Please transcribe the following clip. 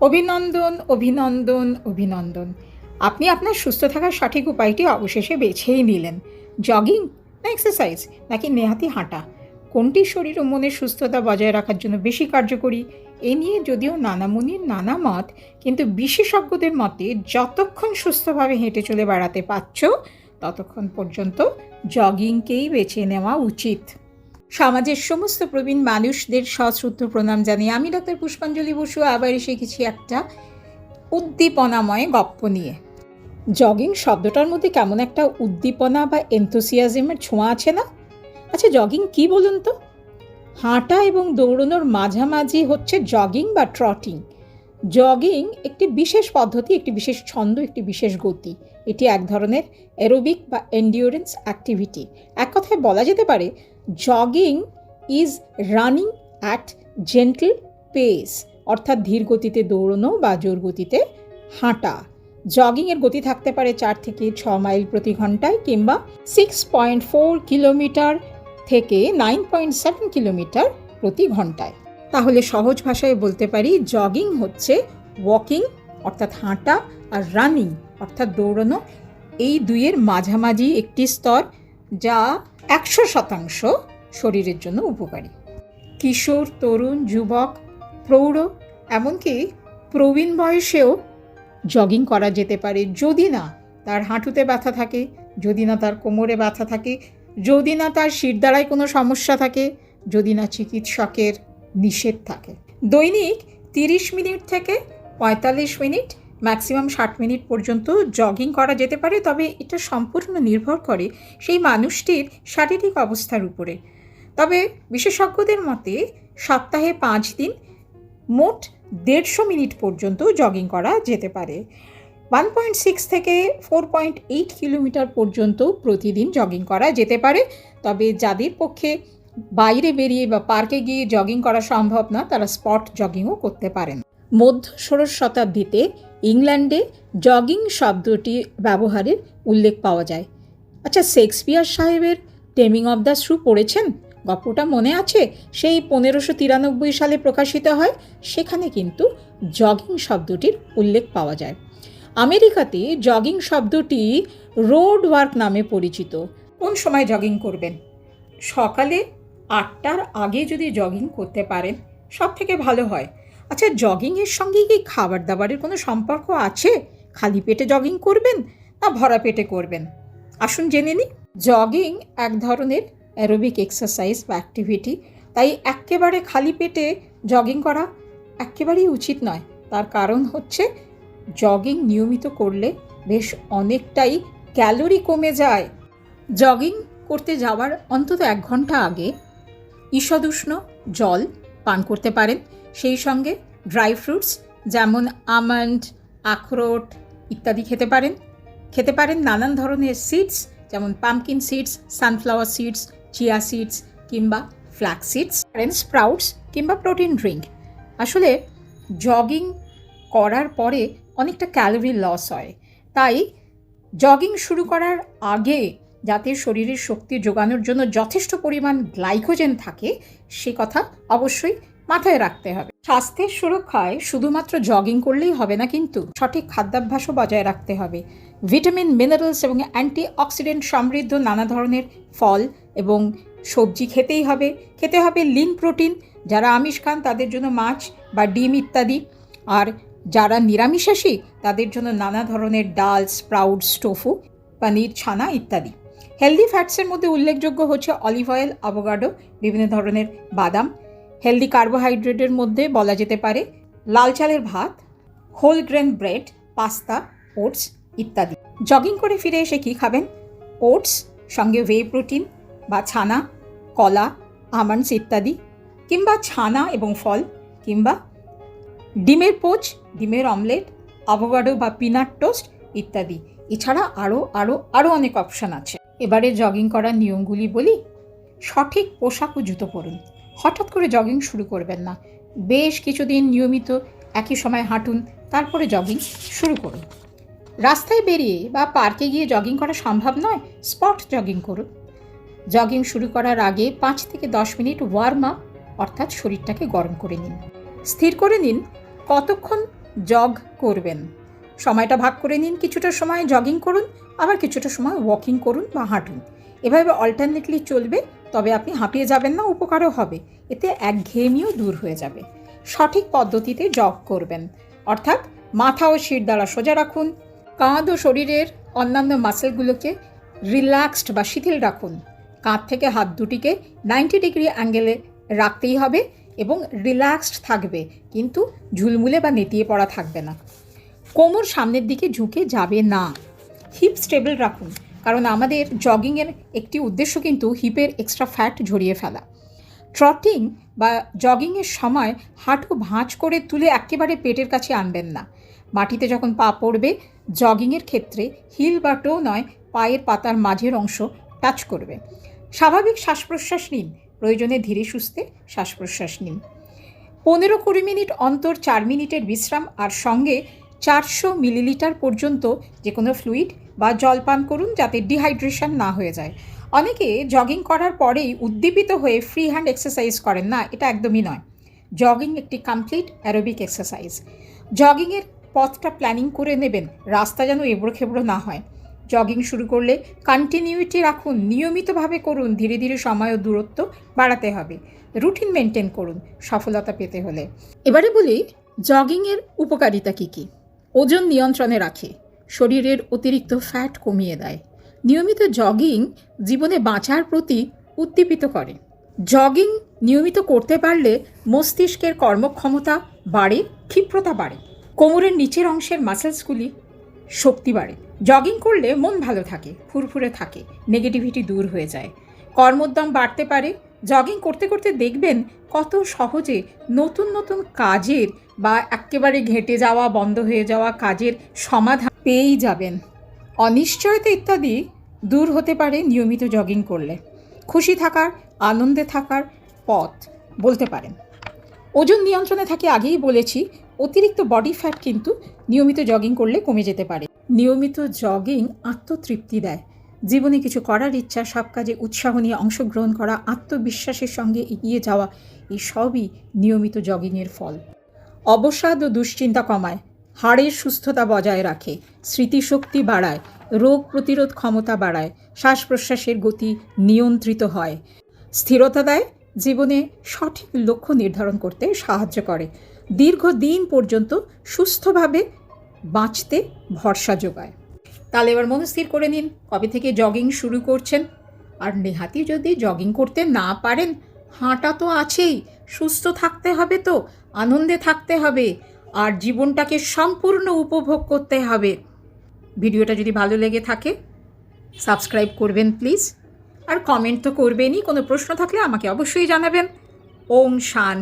অভিনন্দন অভিনন্দন অভিনন্দন। আপনি আপনার সুস্থ থাকার সঠিক উপায়টি অবশেষে বেছেই নিলেন। জগিং না এক্সারসাইজ নাকি নেহাতি হাঁটা? কোনটি শরীর ও মনের সুস্থতা বজায় রাখার জন্য বেশি কার্যকরী? এ নিয়ে যদিও নানা মুনির নানা মত, কিন্তু বিশেষজ্ঞদের মতে যতক্ষণ সুস্থভাবে হেঁটে চলে বেড়াতে পারছ, ততক্ষণ পর্যন্ত জগিংকেই বেছে নেওয়া উচিত। সমাজের সমস্ত প্রবীণ মানুষদের সশ্রদ্ধ প্রণাম জানিয়ে আমি ডক্টর পুষ্পাঞ্জলি বসু, আবার এসে গেছি একটা উদ্দীপনাময় গপ্প নিয়ে। জগিং শব্দটার মধ্যে কেমন একটা উদ্দীপনা বা এনথুসিয়াজমের ছোঁয়া আছে না? আচ্ছা জগিং কি বলুন তো? হাঁটা এবং দৌড়ানোর মাঝামাঝি হচ্ছে জগিং বা ট্রটিং জগিং একটি বিশেষ পদ্ধতি, একটি বিশেষ ছন্দ, একটি বিশেষ গতি। এটি এক ধরনের অ্যারোবিক বা এন্ডিওরেন্স অ্যাক্টিভিটি এক কথায় বলা যেতে পারে jogging is running at gentle pace অর্থাৎ ধীর গতিতে দৌড়নো বা জোর গতিতে হাঁটা। জগিংয়ের গতি থাকতে পারে চার থেকে ছ মাইল প্রতি ঘন্টায় কিংবা সিক্স পয়েন্ট ফোর কিলোমিটার থেকে নাইন পয়েন্ট সেভেন কিলোমিটার প্রতি ঘন্টায়। তাহলে সহজ ভাষায় বলতে পারি জগিং হচ্ছে ওয়াকিং অর্থাৎ হাঁটা, আর রানিং অর্থাৎ দৌড়ানো, এই দুইয়ের মাঝামাঝি একটি স্তর যা একশো শতাংশ শরীরের জন্য উপকারী। কিশোর, তরুণ, যুবক, প্রৌঢ়, এমনকি প্রবীণ বয়সেও জগিং করা যেতে পারে। যদি না তার হাঁটুতে ব্যথা থাকে, যদি না তার কোমরে ব্যথা থাকে, যদি না তার শিরদাঁড়ায় কোনো সমস্যা থাকে, যদি না চিকিৎসকের নিষেধ থাকে। দৈনিক তিরিশ মিনিট থেকে পঁয়তাল্লিশ মিনিট ম্যাক্সিমাম ষাট মিনিট পর্যন্ত জগিং করা যেতে পারে, তবে এটা সম্পূর্ণ নির্ভর করে সেই মানুষটির শারীরিক অবস্থার উপরে। তবে বিশেষজ্ঞদের মতে, সপ্তাহে পাঁচ দিন, মোট দেড়শো মিনিট পর্যন্ত জগিং করা যেতে পারে। ওয়ান পয়েন্ট সিক্স থেকে ফোর পয়েন্ট এইট কিলোমিটার পর্যন্ত প্রতিদিন জগিং করা যেতে পারে, তবে যাদের পক্ষে বাইরে বেরিয়ে বা পার্কে গিয়ে জগিং করা সম্ভব না, তারা স্পট জগিংও করতে পারেন। মধ্য ষোড়শ শতাব্দীতে ইংল্যান্ডে জগিং শব্দটি ব্যবহারের উল্লেখ পাওয়া যায়। আচ্ছা শেক্সপিয়ার সাহেবের টেমিং অব দ্য শ্রু পড়েছেন? গল্পটা মনে আছে? সেই পনেরোশো তিরানব্বই সালে প্রকাশিত হয়, সেখানে কিন্তু জগিং শব্দটির উল্লেখ পাওয়া যায়। আমেরিকাতে জগিং শব্দটি রোড ওয়ার্ক নামে পরিচিত। কোন সময় জগিং করবেন? সকালে আটটার আগে যদি জগিং করতে পারেন সব থেকে ভালো হয়। আচ্ছা জগিংয়ের সঙ্গে কি খাবার দাবারের কোনো সম্পর্ক আছে? খালি পেটে জগিং করবেন না ভরা পেটে করবেন? আসুন জেনে নিই। জগিং এক ধরনের অ্যারোবিক এক্সারসাইজ বা অ্যাক্টিভিটি তাই একেবারে খালি পেটে জগিং করা একেবারেই উচিত নয়। তার কারণ হচ্ছে জগিং নিয়মিত করলে বেশ অনেকটাই ক্যালোরি কমে যায়। জগিং করতে যাওয়ার অন্তত এক ঘণ্টা আগে ঈষদুষ্ণ জল পান করতে পারেন। সেই সঙ্গে ড্রাই ফ্রুটস যেমন আমন্ড, আখরোট ইত্যাদি খেতে পারেন। খেতে পারেন নানান ধরনের সিডস যেমন pumpkin seeds sunflower seeds chia seeds কিংবা ফ্ল্যাক্স সিডস পারেন স্প্রাউটস কিংবা প্রোটিন ড্রিঙ্ক আসলে জগিং করার পরে অনেকটা ক্যালোরি লস হয়। তাই জগিং শুরু করার আগে যাতে শরীরের শক্তি যোগানোর জন্য যথেষ্ট পরিমাণ গ্লাইকোজেন থাকে, সে কথা অবশ্যই মাথায় রাখতে হবে। স্বাস্থ্যের সুরক্ষায় শুধুমাত্র জগিং করলেই হবে না কিন্তু সঠিক খাদ্যাভ্যাসও বজায় রাখতে হবে। ভিটামিন মিনারেলস এবং অ্যান্টি অক্সিডেন্ট সমৃদ্ধ নানা ধরনের ফল এবং সবজি খেতেই হবে। খেতে হবে লিন প্রোটিন যারা আমিষ খান তাদের জন্য মাছ বা ডিম ইত্যাদি। আর যারা নিরামিষাশী, তাদের জন্য নানা ধরনের ডাল স্প্রাউট টোফু, পনির, ছানা ইত্যাদি। হেলদি ফ্যাটসের মধ্যে উল্লেখযোগ্য হচ্ছে অলিভ অয়েল অ্যাভোকাডো বিভিন্ন ধরনের বাদাম। হেলদি কার্বোহাইড্রেটের মধ্যে বলা যেতে পারে লাল চালের ভাত, whole grain bread, pasta, oats ইত্যাদি। জগিং করে ফিরে এসে কী খাবেন? ওটস, সঙ্গে ওয়ে প্রোটিন বা ছানা, কলা আমন্ডস ইত্যাদি, কিংবা ছানা এবং ফল, কিংবা ডিমের পোচ, ডিমের অমলেট অ্যাভোকাডো বা পিনাট টোস্ট ইত্যাদি। এছাড়া আরও আরও আরও অনেক অপশান আছে। এবারে জগিং করার নিয়মগুলি বলি। সঠিক পোশাক ও জুতো পরুন। হঠাৎ করে জগিং শুরু করবেন না। বেশ কিছুদিন নিয়মিত একই সময় হাঁটুন, তারপরে জগিং শুরু করুন। রাস্তায় বেরিয়ে বা পার্কে গিয়ে জগিং করা সম্ভব নয় স্পট জগিং করুন। জগিং শুরু করার আগে পাঁচ থেকে দশ মিনিট ওয়ার্ম আপ অর্থাৎ শরীরটাকে গরম করে নিন। স্থির করে নিন, কতক্ষণ জগ করবেন। সময়টা ভাগ করে নিন, কিছুটা সময় জগিং করুন, আবার কিছুটা সময় ওয়াকিং করুন বা হাঁটুন। এভাবে অল্টারনেটলি চলবে, তবে আপনি হাঁপিয়ে যাবেন না, উপকারও হবে। এতে একঘেয়েমিও দূর হয়ে যাবে। সঠিক পদ্ধতিতে জগ করবেন। অর্থাৎ মাথা ও শির দ্বারা সোজা রাখুন, কাঁধ ও শরীরের অন্যান্য মাসেলগুলোকে রিল্যাক্সড বা শিথিল রাখুন। কাঁধ থেকে হাত দুটিকে নাইনটি ডিগ্রি অ্যাঙ্গেলে রাখতেই হবে এবং রিল্যাক্সড থাকবে, কিন্তু ঝুলমুলে বা নেতিয়ে পড়া থাকবে না। কোমর সামনের দিকে ঝুঁকে যাবে না। হিপ স্টেবল রাখুন। কারণ আমাদের জগিংয়ের একটি উদ্দেশ্য কিন্তু হিপের এক্সট্রা ফ্যাট ঝরিয়ে ফেলা। ট্রটিং বা জগিংয়ের সময় হাঁটু ভাঁজ করে তুলে একেবারে পেটের কাছে আনবেন না। মাটিতে যখন পা পড়বে জগিংয়ের ক্ষেত্রে হিল বা টো নয়, পায়ের পাতার মাঝের অংশ টাচ করবে। স্বাভাবিক শ্বাস প্রশ্বাস নিন, প্রয়োজনে ধীরে সুস্থে শ্বাস প্রশ্বাস নিন। পনেরো কুড়ি মিনিট অন্তর চার মিনিটের বিশ্রাম আর সঙ্গে চারশো মিলিলিটার পর্যন্ত যে কোনো ফ্লুইড বা জল পান করুন যাতে ডিহাইড্রেশন না হয়ে যায়। অনেকে জগিং করার পরেই উদ্দীপিত হয়ে ফ্রি হ্যান্ড এক্সারসাইজ করেন। না, এটা একদমই নয়। জগিং একটি কমপ্লিট অ্যারোবিক এক্সারসাইজ জগিংয়ের পথটা প্ল্যানিং করে নেবেন, রাস্তা যেন এবড়ো খেবড়ো না হয়। জগিং শুরু করলে কন্টিনিউটি রাখুন, নিয়মিতভাবে করুন, ধীরে ধীরে সময় ও দূরত্ব বাড়াতে হবে। রুটিন মেনটেন করুন, সফলতা পেতে হলে। এবারে বলি জগিংয়ের উপকারিতা কী কী? ওজন নিয়ন্ত্রণে রাখে। শরীরের অতিরিক্ত ফ্যাট কমিয়ে দেয়। নিয়মিত জগিং জীবনে বাঁচার প্রতি উদ্দীপিত করে। জগিং নিয়মিত করতে পারলে মস্তিষ্কের কর্মক্ষমতা বাড়ে, ক্ষিপ্রতা বাড়ে। কোমরের নিচের অংশের মাসেলসগুলি শক্তি বাড়ে। জগিং করলে মন ভালো থাকে, ফুরফুরে থাকে নেগেটিভিটি দূর হয়ে যায়। কর্মোদ্যম বাড়তে পারে। জগিং করতে করতে দেখবেন কত সহজে নতুন নতুন কাজের বা একেবারে ঘেঁটে যাওয়া, বন্ধ হয়ে যাওয়া কাজের সমাধান পেয়েই যাবেন। অনিশ্চয়তা ইত্যাদি দূর হতে পারে নিয়মিত জগিং করলে। খুশি থাকার, আনন্দে থাকার পথ বলতে পারেন। ওজন নিয়ন্ত্রণে থাকে আগেই বলেছি, অতিরিক্ত বডি ফ্যাট কিন্তু নিয়মিত জগিং করলে কমে যেতে পারে। নিয়মিত জগিং আত্মতৃপ্তি দেয়। জীবনে কিছু করার ইচ্ছা, সব কাজে উৎসাহ নিয়ে অংশগ্রহণ করা, আত্মবিশ্বাসের সঙ্গে এগিয়ে যাওয়া, এই সবই নিয়মিত জগিংয়ের ফল। অবসাদ ও দুশ্চিন্তা কমায়। হাড়ের সুস্থতা বজায় রাখে, স্মৃতিশক্তি বাড়ায়, রোগ প্রতিরোধ ক্ষমতা বাড়ায় শ্বাস প্রশ্বাসের গতি নিয়ন্ত্রিত হয়। স্থিরতা দেয়, জীবনে সঠিক লক্ষ্য নির্ধারণ করতে সাহায্য করে। দীর্ঘদিন পর্যন্ত সুস্থভাবে বাঁচতে ভরসা যোগায়। তাহলে এবার মনস্থির করে নিন। কবে থেকে জগিং শুরু করছেন? আর নেহাতি যদি জগিং করতে না পারেন, হাঁটা তো আছেই। সুস্থ থাকতে হবে তো, আনন্দে থাকতে হবে। আর জীবনটাকে সম্পূর্ণ উপভোগ করতে হবে। ভিডিওটা যদি ভালো লেগে থাকে সাবস্ক্রাইব করবেন প্লিজ আর কমেন্ট তো করবেনই, কোনো প্রশ্ন থাকলে আমাকে অবশ্যই জানাবেন। ওম শান